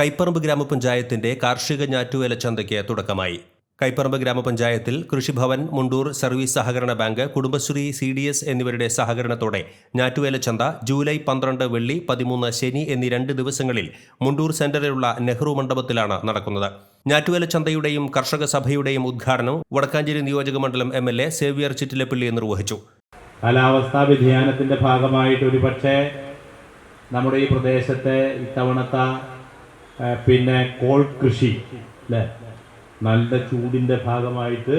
കൈപ്പറമ്പ് ഗ്രാമപഞ്ചായത്തിന്റെ കാർഷിക ഞാറ്റുവേല ചന്തയ്ക്ക് തുടക്കമായി. കൈപ്പറമ്പ് ഗ്രാമപഞ്ചായത്തിൽ കൃഷിഭവൻ മുണ്ടൂർ സർവീസ് സഹകരണ bank Kudumbashree C D S എന്നിവരുടെ സഹകരണത്തോടെ ഞാറ്റുവേല ചന്ത ജൂലൈ പന്ത്രണ്ട് വെള്ളി പതിമൂന്ന് ശനി എന്നീ രണ്ട് ദിവസങ്ങളിൽ മുണ്ടൂർ സെന്ററിലുള്ള നെഹ്റു മണ്ഡപത്തിലാണ് നടക്കുന്നത്. ഞാറ്റുവേല ചന്തയുടെയും കർഷക സഭയുടെയും ഉദ്ഘാടനം വടക്കാഞ്ചേരി നിയോജക മണ്ഡലം M L A Xavier Chittilappilly നിർവഹിച്ചു. കാലാവസ്ഥാ വ്യതിയാനത്തിന്റെ ഭാഗമായിട്ട് ഒരുപക്ഷെ നമ്മുടെ ഈ പ്രദേശത്തെ ഇത്തവണത്തെ പിന്നെ കോൾ കൃഷി അല്ലേ നല്ല ചൂടിന്റെ ഭാഗമായിട്ട്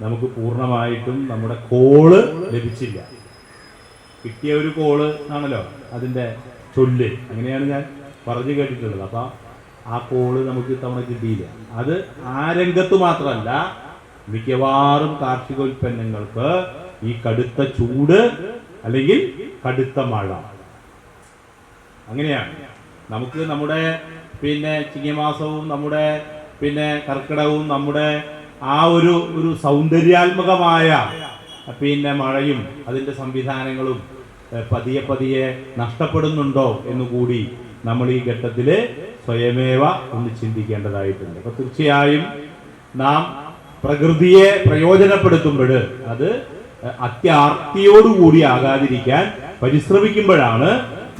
നമുക്ക് പൂർണമായിട്ടും നമ്മുടെ കോൾ ലഭിച്ചില്ല. കിട്ടിയ ഒരു കോൾ ആണല്ലോ അതിന്റെ ചൊല്ല്. അങ്ങനെയാണ് ഞാൻ പറഞ്ഞു കേട്ടിട്ടുള്ളത്. അപ്പം ആ കോൾ നമുക്ക് ഇത്തവണ കിട്ടിയില്ല. അത് ആ രംഗത്ത് മാത്രമല്ല മിക്കവാറും കാർഷികോൽപ്പന്നങ്ങൾക്ക് ഈ കടുത്ത ചൂട് അല്ലെങ്കിൽ കടുത്ത മഴ. അങ്ങനെയാണ്. നമുക്ക് നമ്മുടെ പിന്നെ ചിങ്ങമാസവും നമ്മുടെ പിന്നെ കർക്കിടകവും നമ്മുടെ ആ ഒരു ഒരു സൗന്ദര്യാത്മകമായ പിന്നെ മഴയും അതിന്റെ സംവിധാനങ്ങളും പതിയെ പതിയെ നഷ്ടപ്പെടുന്നുണ്ടോ എന്ന് കൂടി നമ്മൾ ഈ ഘട്ടത്തിൽ സ്വയമേവ ഒന്ന് ചിന്തിക്കേണ്ടതായിട്ടുണ്ട്. അപ്പൊ തീർച്ചയായും നാം പ്രകൃതിയെ പ്രയോജനപ്പെടുത്തുമ്പോൾ അത് അത്യാർത്തിയോടുകൂടി ആകാതിരിക്കാൻ പരിശ്രമിക്കുമ്പോഴാണ്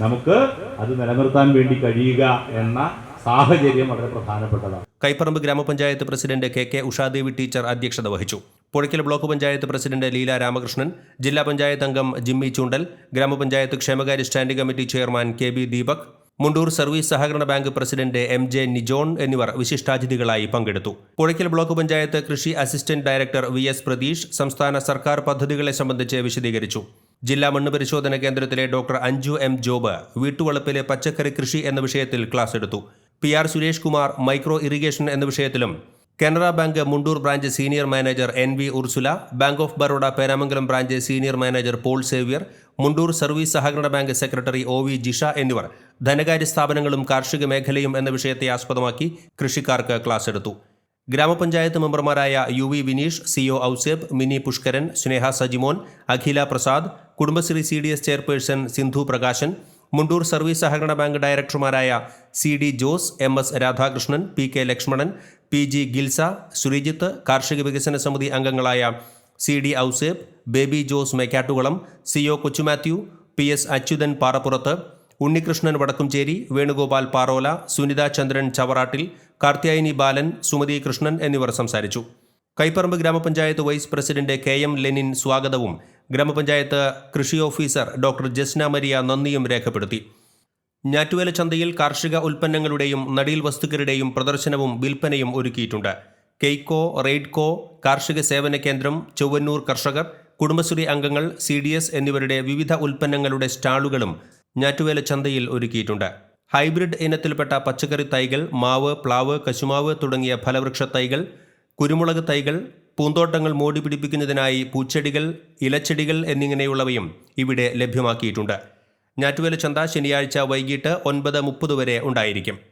നമുക്ക് അത് നിലനിർത്താൻ വേണ്ടി കഴിയുക എന്ന സാഹചര്യം വളരെ പ്രധാനപ്പെട്ടതാണ്. കൈപ്പറമ്പ് ഗ്രാമപഞ്ചായത്ത് president K K Ushadevi teacher അധ്യക്ഷത വഹിച്ചു. പുഴയ്ക്കൽ ബ്ലോക്ക് പഞ്ചായത്ത് പ്രസിഡന്റ് ലീല രാമകൃഷ്ണൻ ജില്ലാ പഞ്ചായത്ത് അംഗം ജിമ്മി ചൂണ്ടൽ ഗ്രാമപഞ്ചായത്ത് ക്ഷേമകാര്യ standing committee chairman K B Deepak Mundoor service സഹകരണ bank president M J Nijon എന്നിവർ വിശിഷ്ടാതിഥികളായി പങ്കെടുത്തു. പുഴയ്ക്കൽ ബ്ലോക്ക് പഞ്ചായത്ത് കൃഷി assistant director V S Pratheesh സംസ്ഥാന സർക്കാർ പദ്ധതികളെ സംബന്ധിച്ച് വിശദീകരിച്ചു. ജില്ലാ മണ്ണ് പരിശോധന കേന്ദ്രത്തിലെ ഡോക്ടർ അഞ്ജു എം ജോബ് വീട്ടുവളപ്പിലെ പച്ചക്കറി കൃഷി എന്ന വിഷയത്തിൽ ക്ലാസ് എടുത്തു. P R Suresh Kumar micro irrigation എന്ന വിഷയത്തിലും Canara bank Mundoor branch senior manager N V Ursula bank of Baroda Peramangalam branch senior manager Paul Xavier Mundoor service സഹകരണ bank secretary O V Jisha എന്നിവർ ധനകാര്യ സ്ഥാപനങ്ങളും കാർഷിക മേഖലയും എന്ന വിഷയത്തെ ആസ്പദമാക്കി കൃഷിക്കാർക്ക് ക്ലാസ് എടുത്തു. ഗ്രാമപഞ്ചായത്ത് മെമ്പർമാരായ U V Vineesh C O Ouseph Mini Pushkaran Sneha Sajimon Akhila Prasad Kudumbashree C D S chairperson Sindhu Prakashan Mundoor service സഹകരണ bank ഡയറക്ടർമാരായ C D Jose M S Radhakrishnan P K Lakshmanan P G Gilsa Sreejith കാർഷിക വികസന സമിതി അംഗങ്ങളായ C D Ouseph Baby Jose Mekkattukulam C O Kochumathew P S Achuthan Parappurath Unnikrishnan Vadakkumchery Venugopal പാറോല Sunitha ചന്ദ്രൻ ചവറാട്ടിൽ കാർത്യായനി ബാലൻ സുമതി കൃഷ്ണൻ എന്നിവർ സംസാരിച്ചു. കൈപ്പറമ്പ് ഗ്രാമപഞ്ചായത്ത് vice president K M Lenin സ്വാഗതവും ഗ്രാമപഞ്ചായത്ത് കൃഷി ഓഫീസർ ഡോക്ടർ ജസ്ന മരിയ നന്ദിയും രേഖപ്പെടുത്തി. ഞാറ്റുവേല ചന്തയിൽ കാർഷിക ഉൽപ്പന്നങ്ങളുടെയും നടീൽ വസ്തുക്കളുടെയും പ്രദർശനവും വിൽപ്പനയും ഒരുക്കിയിട്ടുണ്ട്. കെയ്ക്കോ റെയ്ഡ്കോ കാർഷിക സേവന കേന്ദ്രം ചൊവ്വന്നൂർ കർഷകർ കുടുംബശ്രീ അംഗങ്ങൾ സി എന്നിവരുടെ വിവിധ ഉൽപ്പന്നങ്ങളുടെ സ്റ്റാളുകളും ഞാറ്റുവേല ചന്തയിൽ ഒരുക്കിയിട്ടുണ്ട്. ഹൈബ്രിഡ് ഇനത്തിൽപ്പെട്ട പച്ചക്കറി തൈകൾ മാവ് പ്ലാവ് കശുമാവ് തുടങ്ങിയ ഫലവൃക്ഷ തൈകൾ കുരുമുളക് തൈകൾ പൂന്തോട്ടങ്ങൾ മോടി പിടിപ്പിക്കുന്നതിനായി പൂച്ചെടികൾ ഇലച്ചെടികൾ എന്നിങ്ങനെയുള്ളവയും ഇവിടെ ലഭ്യമാക്കിയിട്ടുണ്ട്. ഞാറ്റുവേല ചന്ത ശനിയാഴ്ച വൈകിട്ട് ഒൻപത് മുപ്പത് വരെ ഉണ്ടായിരിക്കും.